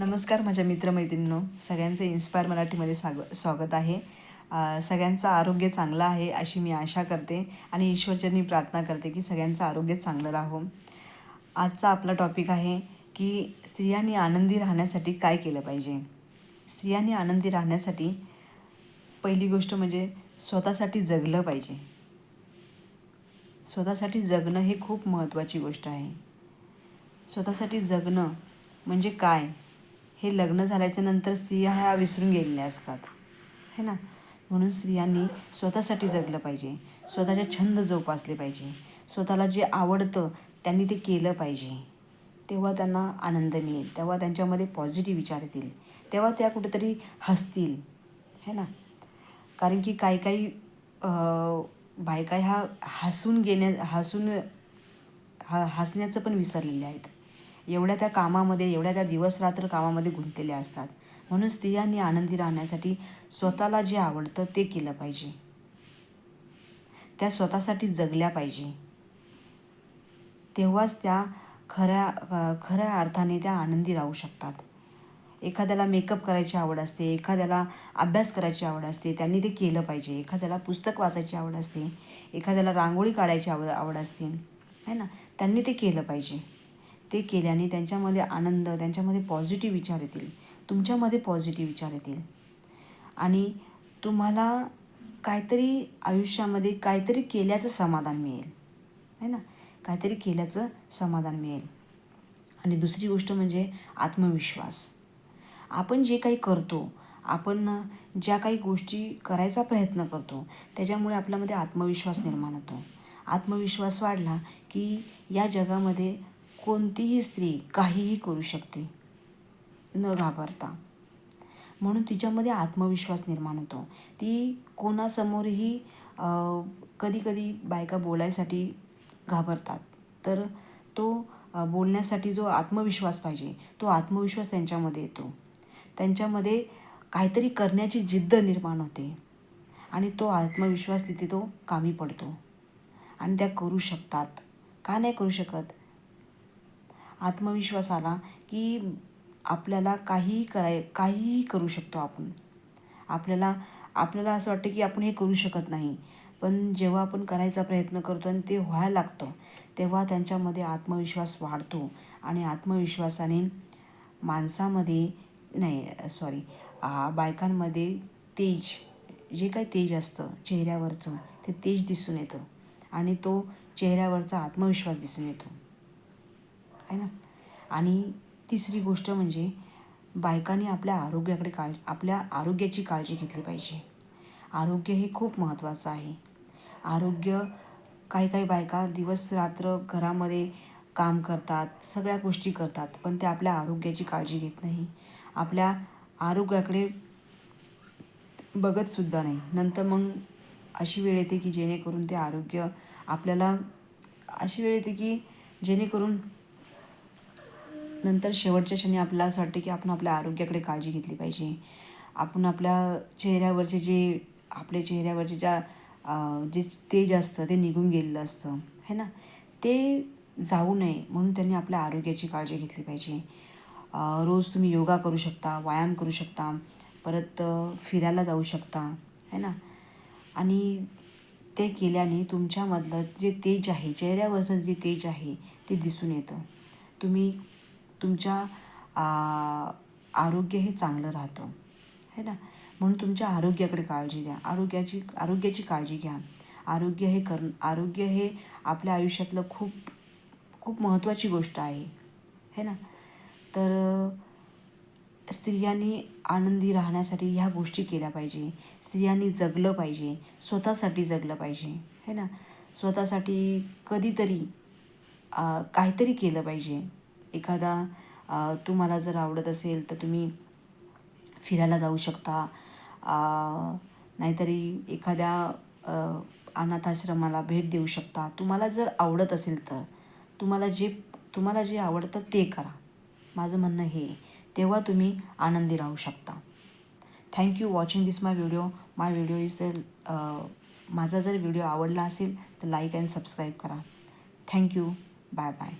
नमस्कार माझ्या मित्रमैत्रिणींनो. सगळ्यांचं इन्स्पायर मराठीमध्ये साग स्वागत आहे. सगळ्यांचं आरोग्य चांगलं आहे अशी मी आशा करते आणि ईश्वरचरणी प्रार्थना करते की सगळ्यांचं आरोग्य चांगलं राहो. आजचा आपला टॉपिक आहे की स्त्रियांनी आनंदी राहण्यासाठी काय केलं पाहिजे? स्त्रियांनी आनंदी राहण्यासाठी पहिली गोष्ट म्हणजे स्वतःसाठी जगलं पाहिजे. स्वतःसाठी जगणं हे खूप महत्त्वाची गोष्ट आहे. स्वतःसाठी जगणं म्हणजे काय? हे लग्न झाल्याच्यानंतर स्त्रिया ह्या विसरून गेलेल्या असतात. है ना? म्हणून स्त्रियांनी स्वतःसाठी जगलं पाहिजे. स्वतःचे छंद जोपासले पाहिजे. स्वतःला जे आवडतं त्यांनी ते केलं पाहिजे. तेव्हा त्यांना आनंद मिळेल. तेव्हा त्यांच्यामध्ये पॉझिटिव्ह विचार येतील. तेव्हा त्या कुठेतरी हसतील. है ना? कारण की काही काही बायका ह्या हसून घेण्या हसून ह हसण्याचं पण विसरलेल्या आहेत. एवढ्या त्या कामामध्ये एवढ्या त्या दिवस रात्र कामामध्ये गुंतलेल्या असतात. म्हणून स्त्रियांनी आनंदी राहण्यासाठी स्वतःला जे आवडतं ते केलं पाहिजे. त्या स्वतःसाठी जगल्या पाहिजे. तेव्हाच त्या खऱ्या खऱ्या अर्थाने त्या आनंदी राहू शकतात. एखाद्याला मेकअप करायची आवड असते एखाद्याला अभ्यास करायची आवड असते त्यांनी ते केलं पाहिजे. एखाद्याला पुस्तक वाचायची आवड असते एखाद्याला रांगोळी काढायची आवड आवड असते है ना? त्यांनी ते केलं पाहिजे. ते केल्याने त्यांच्यामध्ये आनंद त्यांच्यामध्ये पॉझिटिव्ह विचार येतील. तुमच्यामध्ये पॉझिटिव्ह विचार येतील. आणि तुम्हाला काहीतरी आयुष्यामध्ये काहीतरी केल्याचं समाधान मिळेल. है ना? काहीतरी केल्याचं समाधान मिळेल. आणि दुसरी गोष्ट म्हणजे आत्मविश्वास. आपण जे काही करतो आपण ज्या काही गोष्टी करायचा प्रयत्न करतो त्याच्यामुळे आपल्यामध्ये आत्मविश्वास निर्माण होतो. आत्मविश्वास वाढला की या जगामध्ये कोणतीही स्त्री काहीही करू शकते. न घाबरता. म्हणून तिच्यामध्ये आत्मविश्वास निर्माण होतो. ती कोणासमोरही कधी कधी बायका बोलायसाठी घाबरतात. तर तो बोलण्यासाठी जो आत्मविश्वास पाहिजे तो आत्मविश्वास त्यांच्यामध्ये येतो. त्यांच्यामध्ये काहीतरी करण्याची जिद्द निर्माण होते. आणि तो आत्मविश्वास तिथे तो कामी पडतो. आणि त्या करू शकतात. का नाही करू शकत? आत्मविश्वास आला की आपल्याला काहीही कराय काहीही करू शकतो आपण. आपल्याला आपल्याला असं वाटतं की आपण हे करू शकत नाही. पण जेव्हा आपण करायचा प्रयत्न करतो आणि ते व्हायला लागतं तेव्हा त्यांच्यामध्ये आत्मविश्वास वाढतो आणि आत्मविश्वासाने माणसामध्ये नाही सॉरी बायकांमध्ये तेज जे काही तेज असतं चेहऱ्यावरचं ते तेज दिसून येतं आणि तो चेहऱ्यावरचा आत्मविश्वास दिसून येतो. आहे ना? आणि तिसरी गोष्ट म्हणजे बायकांनी आपल्या आरोग्याकडे काळ आपल्या आरोग्याची काळजी घेतली पाहिजे. आरोग्य हे खूप महत्त्वाचं आहे. आरोग्य काही काही बायका दिवस रात्र घरामध्ये काम करतात सगळ्या गोष्टी करतात पण ते आपल्या आरोग्याची काळजी घेत नाही. आपल्या आरोग्याकडे बघतसुद्धा नाही. नंतर मग अशी वेळ येते की जेणेकरून ते आरोग्य आपल्याला अशी वेळ येते की जेणेकरून नंतर शेवटच्या क्षणी आपल्याला असं वाटतं की आपण आपल्या आरोग्याकडे काळजी घेतली पाहिजे. आपण आपल्या चेहऱ्यावरचे जे आपल्या चेहऱ्यावरचे ज्या जे तेज असतं ते निघून गेलेलं असतं है ना? ते जाऊ नये म्हणून त्यांनी आपल्या आरोग्याची काळजी घेतली पाहिजे. रोज तुम्ही योगा करू शकता व्यायाम करू शकता परत फिरायला जाऊ शकता है ना? आणि ते केल्याने तुमच्यामधलं जे तेज आहे चेहऱ्यावरचं जे तेज आहे ते दिसून येतं. तुम्ही तुमच्या आरोग्य हे चांगलं राहतं. है ना? म्हणून तुमच्या आरोग्याकडे काळजी द्या आरोग्याची आरोग्याची काळजी घ्या. आरोग्य हे कर आरोग्य हे आपल्या आयुष्यातलं खूप खूप महत्त्वाची गोष्ट आहे. है ना? तर स्त्रियांनी आनंदी राहण्यासाठी ह्या गोष्टी केल्या पाहिजे. स्त्रियांनी जगलं पाहिजे. स्वतःसाठी जगलं पाहिजे. है ना? स्वतःसाठी कधीतरी काहीतरी केलं पाहिजे. एखादा तुम्हाला जर आवडत असेल तर तुम्ही फिरायला जाऊ शकता. नाहीतरी एखाद्या अनाथाश्रमाला भेट देऊ शकता. तुम्हाला जर आवडत असेल तर तुम्हाला जे तुम्हाला जे आवडतं ते करा. माझं म्हणणं हे तेव्हा तुम्ही आनंदी राहू शकता. Thank you watching this my video my video is माझा जर व्हिडिओ आवडला असेल तर लाईक अँड सबस्क्राईब करा. Thank you bye bye